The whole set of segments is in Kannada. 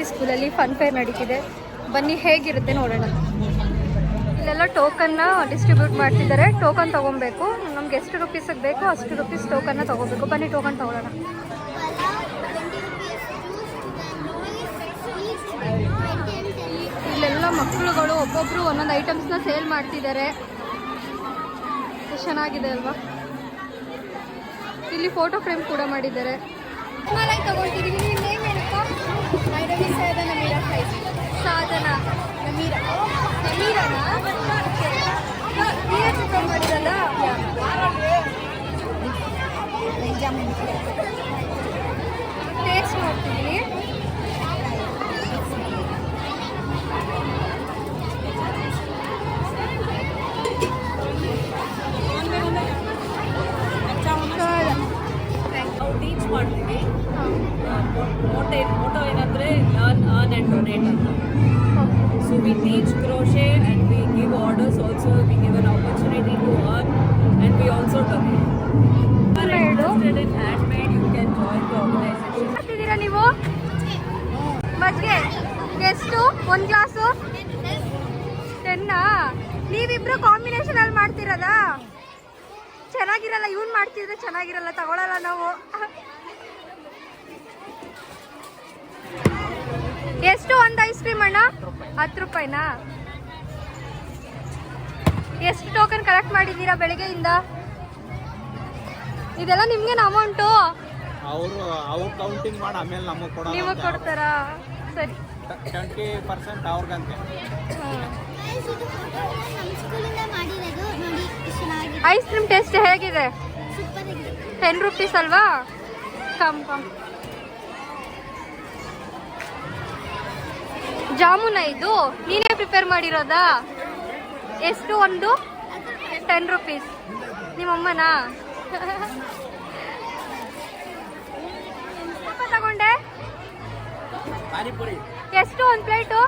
ಎಲಿಮೆಂಟ್ರಿ ಸ್ಕೂಲಲ್ಲಿ ಫನ್ ಫೇರ್ ನಡೀತಿದೆ. ಬನ್ನಿ, ಹೇಗಿರುತ್ತೆ ನೋಡೋಣ. ಇಲ್ಲೆಲ್ಲ ಟೋಕನ್ನ ಡಿಸ್ಟ್ರಿಬ್ಯೂಟ್ ಮಾಡ್ತಿದ್ದಾರೆ. ಟೋಕನ್ ತೊಗೊಬೇಕು ನಮ್ಗೆ ಎಷ್ಟು ರುಪೀಸಿಗೆ ಬೇಕು ಅಷ್ಟು ರುಪೀಸ್ ಟೋಕನ್ನ ತೊಗೋಬೇಕು ಬನ್ನಿ ಟೋಕನ್ ತೊಗೊಳ್ಳೋಣ. ಇಲ್ಲೆಲ್ಲ ಮಕ್ಕಳುಗಳು ಒಬ್ಬೊಬ್ರು ಒಂದೊಂದು ಐಟಮ್ಸ್ನ ಸೇಲ್ ಮಾಡ್ತಿದ್ದಾರೆ. ಚೆನ್ನಾಗಿದೆ ಅಲ್ವಾ? ಇಲ್ಲಿ ಫೋಟೋ ಫ್ರೇಮ್ ಕೂಡ ಮಾಡಿದ್ದಾರೆ. ಮಾಲೈ ತಗೊಳ್ತಿದೀವಿ ಸಾಧನ ನೇಮ್ ಏನಪ್ಪ ಸಾಧನ ನಮೀರ ನಮೀರನಾ ಪ್ರಿಪೇರ್ ಮಾಡಿರಲ್ಲ ಟೇಸ್ಟ್ ನೋಡ್ತೀನಿ. ಟೀಚ್ ಮಾಡ್ತೀವಿ. ಮೋಟೋ ಮೋಟೋ ಏನಂದರೆ ಲರ್ನ್ ಅರ್ನ್ ಆ್ಯಂಡ್ ಡೊನೇಟ್ ಅಂತ. So we teach crochet and we give orders also we give an opportunity to earn and we also donate ನೀವು? ಮಜ್ಗೆ, ಎಷ್ಟು? ಒಂದು ಗ್ಲಾಸು ಟೆನ್ನಾ ನೀವಿಬ್ರು ಕಾಂಬಿನೇಷನ್ ಅಲ್ಲಿ ಮಾಡ್ತಿರಲ್ಲ ಚೆನ್ನಾಗಿರಲ್ಲ, ಇವ್ನು ಮಾಡ್ತಿದ್ರೆ ಚೆನ್ನಾಗಿರಲ್ಲ, ತಗೊಳಲ್ಲ ನಾವು. ಎಷ್ಟು ಒಂದು ಐಸ್ ಕ್ರೀಮ್ ಅಣ್ಣ? ಹತ್ತು ರೂಪಾಯಿನಾ? ಎಷ್ಟು ಟೋಕನ್ ಕಲೆಕ್ಟ್ ಮಾಡಿದ್ದೀರಾ ಬೆಳಗ್ಗೆಯಿಂದ? ಇದೆಲ್ಲ ನಿಮ್ಗೇನು ಅಮೌಂಟು ಅವರು ಅವ್ರು ಕೌಂಟಿಂಗ್ ಮಾಡಿ ಆಮೇಲೆ ನಮಗೆ ಕೊಡೋ ನಿಮಗೆ ಕೊಡ್ತಾರಾ? ಸರಿ. ಟ್ವೆಂಟಿ ಪರ್ಸೆಂಟ್ ಅವ್ರಿಗಂತೆ. ಸ್ಕೂಲಿಂದ ಮಾಡಿರೋದು ನೋಡಿ ಎಷ್ಟು ಚೆನ್ನಾಗಿದೆ ಐಸ್ ಕ್ರೀಮ್ ಟೇಸ್ಟ್ ಹೇಗಿದೆ? ಸೂಪರ್ ಆಗಿದೆ. ಟೆನ್ ರುಪೀಸ್ ಅಲ್ವಾ? ಕಮ್ ಕಮ್ ಜಾಮೂನ ಇದು. ನೀನೇ ಪ್ರಿಪೇರ್ ಮಾಡಿರೋದಾ? ಎಷ್ಟು ಒಂದು? ಟೆನ್ ರುಪೀಸ್ ನಿಮ್ಮಮ್ಮನಾ? ತಗೊಂಡೆ? ಎಷ್ಟು ಒಂದು ಪ್ಲೇಟು?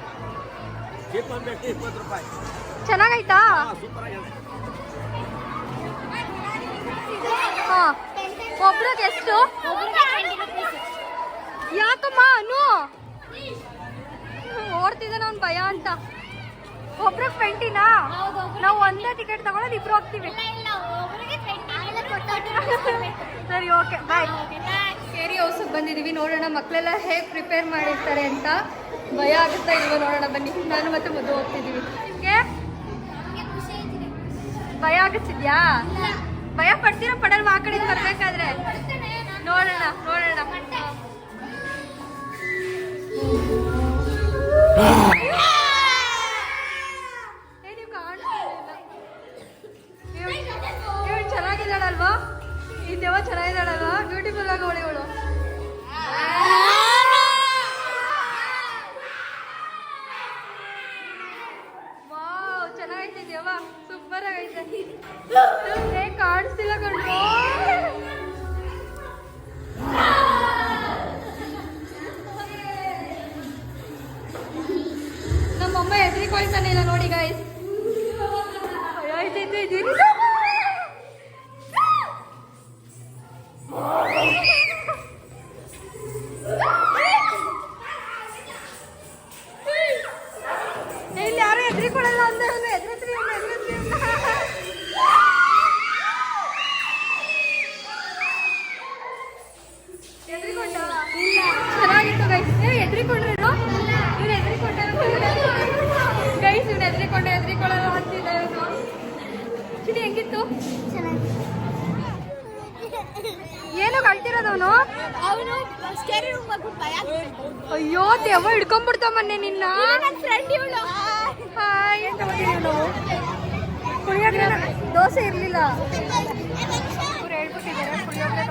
ಚೆನ್ನಾಗೈತಾ ಸೂಪರ್ ಆಗಿದೆ. ಹಾ. ಒಬ್ರಿಗೆ ಎಷ್ಟು? ಯಾಕಮ್ಮ ಅನು? ಓಡ್ತಿದ್ದಾನ ಅವ್ನ್ ಭಯ ಅಂತ. ಒಬ್ರಿಗೆ ಟ್ವೆಂಟಿನಾ ನಾವು ಒಂದೇ ಟಿಕೆಟ್ ತಗೊಳ್ಳೋದು ಇಬ್ರು ಹೋಗ್ತೀವಿ. ಸರಿ ಓಕೆ ಬಾಯ್ ಕೇರಿ ಹೌಸಿಗೆ ಬಂದಿದ್ದೀವಿ ನೋಡೋಣ ಮಕ್ಕಳೆಲ್ಲ ಹೇಗೆ ಪ್ರಿಪೇರ್ ಮಾಡಿರ್ತಾರೆ ಅಂತ ಭಯ ಆಗುತ್ತಾ ಇಲ್ವೋ ನೋಡೋಣ ಬನ್ನಿ. ನಾನು ಮತ್ತೆ ಮದ್ದು ಹೋಗ್ತಿದ್ದೀವಿ ನಿಮಗೆ? ಭಯ ಆಗುತ್ತಿದ್ಯಾ? ಭಯ ಪಡ್ತೀರಾ ಪಡಲ್ವಾ ಆ ಕಡೆ ಬರ್ಬೇಕಾದ್ರೆ? ನೋಡೋಣ ನೋಡೋಣ. ಚೆನ್ನಾಗಿದ್ದಾಳಲ್ವಾ? ಈ ದೇವ ಚೆನ್ನಾಗಿದ್ದಾಳಲ್ವಾ? ಬ್ಯೂಟಿಫುಲ್ ಆಗಿ ಅವಳು. ಎದ್ರಿಕೊಂಡ್ರೇನು? ಇವ್ರು ಎದ್ರಿಕೊಂಡರು ಗೈಸ್ ಇವ್ನು ಎದ್ರಿಕೊಂಡ ಎದ್ರಿಕೊಳ್ಳಲ್ಲ ಅಂತಿದ್ದ ಇವನು. ಚಿಡಿ ಹೆಂಗಿತ್ತು? ಏನು ಕಳ್ತಿರೋದವನು ಅವನು? ಸ್ಕೇರಿ ರೂಮ್ ಭಯ ಅಯ್ಯೋ ದೇವ ಹಿಡ್ಕೊಂಡ್ಬಿಡ್ತ ಮೊನ್ನೆ ನಿನ್ನ. ನನ್ನ ಫ್ರೆಂಡ್ ಇವಳು. ಹಾಯ್ ಅಂತ ನಾವು ಪುಳಿಯೋಗರೆ ದೋಸೆ ಇರಲಿಲ್ಲ. ಇವ್ರು ಹೇಳ್ಬಿಟ್ಟಿದ್ದಾರೆ ಪುಳಿಯೋಗರೆ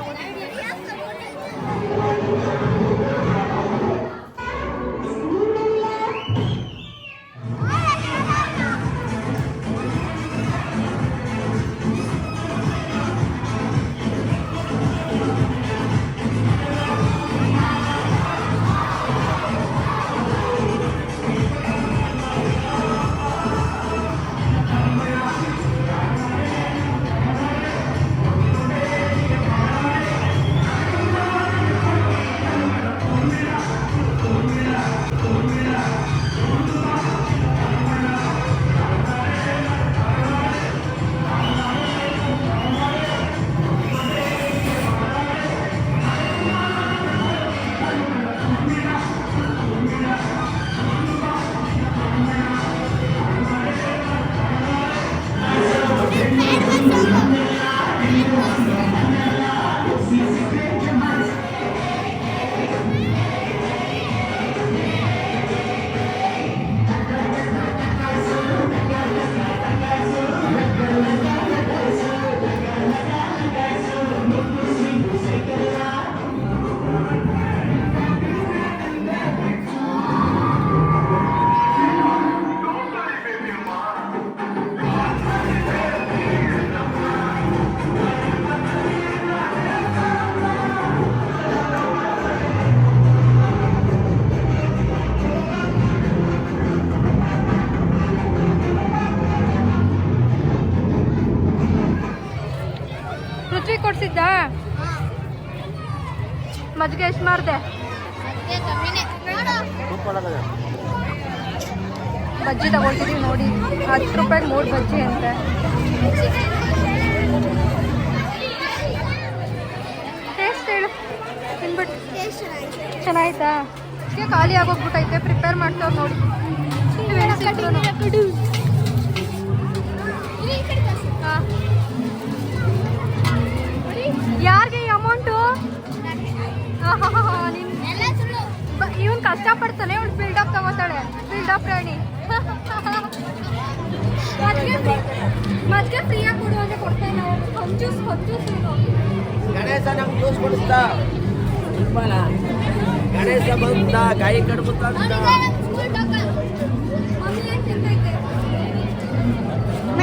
ಮಜ್ಜಿಗೆ ಎಷ್ಟು ಮಾಡಿದೆ? ಅದಕ್ಕೆ ಬಜ್ಜಿ ತಗೊಳ್ತೀವಿ ನೋಡಿ. ಹತ್ತು ರೂಪಾಯಿ ಮೂರು ಬಜ್ಜಿ ಅಂತೆ. ಟೇಸ್ಟ್ ಹೇಳು. ತಿನ್ಬಿಟ್ಟು ಚೆನ್ನಾಯ್ತಾ? ಇದಕ್ಕೆ ಖಾಲಿ ಆಗೋಗ್ಬಿಟ್ಟೈತೆ ಪ್ರಿಪೇರ್ ಮಾಡ್ತಾವ್ ನೋಡಿ. ಯಾರಿಗೆ. ಈ ಅಮೌಂಟು ಎಲ್ಲ ಕಷ್ಟ ಇವನ್ ಬಿಲ್ಡ್ ಅಪ್ ಬಿಲ್ಡಪ್ ತಗೋತಾಳೆ ಅಪ್ ರಾಣಿ ಮಜ್ಗೆ ಫ್ರೀಯಾಗಿ ಕೊಡು ಅಂದ್ರೆ ಕೊಡ್ತೇನೆ ನಾವು. ಕಂಜೂಸ್ ಇವ್ನು. ಗಣೇಶ ನಮ್ಗೆ ಜ್ಯೂಸ್ ಕೊಡಿಸ್ತಾ ಇಲ್ವಲ್ಲ ಗಣೇಶ ಬಂದ ಕೈ ಕಡ್ಬುತ್ತ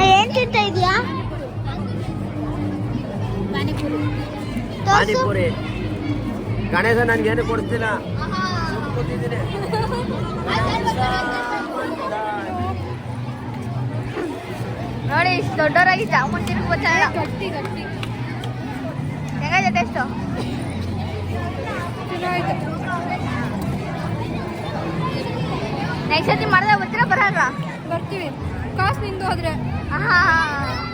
ಏನ್ ತಿಂತಾ ಇದೀಯಾ? ಪಾನಿಪುರಿ. ಪಾನಿಪುರಿ. ಗಣೇಶ ನನ್ಗೇನು ಕೊಡಿಸ್ತಿಲ್ಲ. ಕೂತಿದ್ದೀನಿ. ನೋಡಿ ಇಷ್ಟು ದೊಡ್ಡವರಾಗಿ ಜಾಮೂನ್ ತಿರುಗುತ್ತೆ ಗಟ್ಟಿ ಗಟ್ಟಿ ನೆಕ್ಸ್ಟ್ ಸತಿ ಮಾಡಿದ್ರೆ ಬರ್ತೀರಾ ಬರಲ್ವಾ? ಬರ್ತೀವಿ. ಕಾಸ್ ನಿಂದು ಹೋದ್ರೆ ಪಾನಿಪುರಿ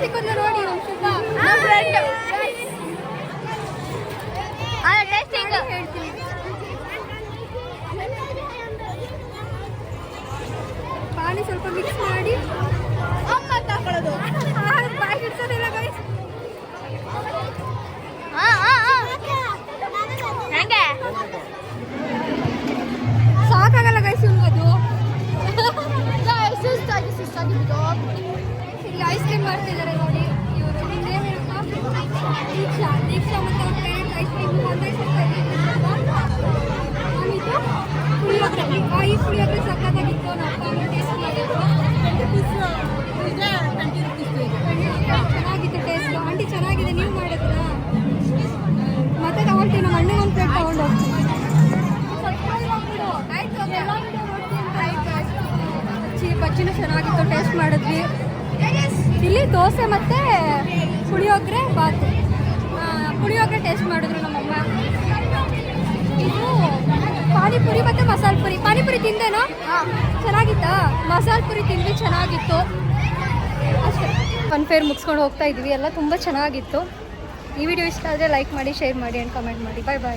ಸಿಕ್ಕಿದ್ಲು ನೋಡಿ ಹೇಳ್ತೀನಿ ಪಾನಿ ಸ್ವಲ್ಪ ಮಿಕ್ಸ್ ಮಾಡಿ. ನೀವು ಮಾಡಿದ್ರಾ? ಮತ್ತೆ ತಗೊಳ್ತೀನಿ, ನಮ್ಮ ಅಣ್ಣನ ಒಂದು ಪ್ಲೇಟ್ ತಗೊಂಡು ಹೋಗ್ತೀನಿ. ಚೆನ್ನಾಗಿತ್ತು, ಟೇಸ್ಟ್ ಮಾಡಿದ್ವಿ. ಇಲ್ಲಿ ದೋಸೆ ಮತ್ತೆ ಪುಳಿಯೋಗರೆ, ಬಾತ್. ಪುಳಿಯೋಗರೆ ಟೇಸ್ಟ್ ಮಾಡಿದ್ರು ನಮ್ಮಮ್ಮ. ಇದು ಪಾನಿಪುರಿ ಮತ್ತೆ ಮಸಾಲೆ ಪುರಿ. ಪಾನಿಪುರಿ ತಿಂದೇನೋ? ಚೆನ್ನಾಗಿತ್ತಾ? ಮಸಾಲ ಪುರಿ ತಿಂದ್ವಿ ಚೆನ್ನಾಗಿತ್ತು. ಅಷ್ಟೇ. ಫನ್ ಫೇರ್ ಮುಗಿಸ್ಕೊಂಡು ಹೋಗ್ತಾ ಇದ್ವಿ. ಎಲ್ಲ ತುಂಬ ಚೆನ್ನಾಗಿತ್ತು. ಈ ವಿಡಿಯೋ ಇಷ್ಟ ಆದರೆ ಲೈಕ್ ಮಾಡಿ ಶೇರ್ ಮಾಡಿ ಆ್ಯಂಡ್ ಕಮೆಂಟ್ ಮಾಡಿ. ಬಾಯ್ ಬಾಯ್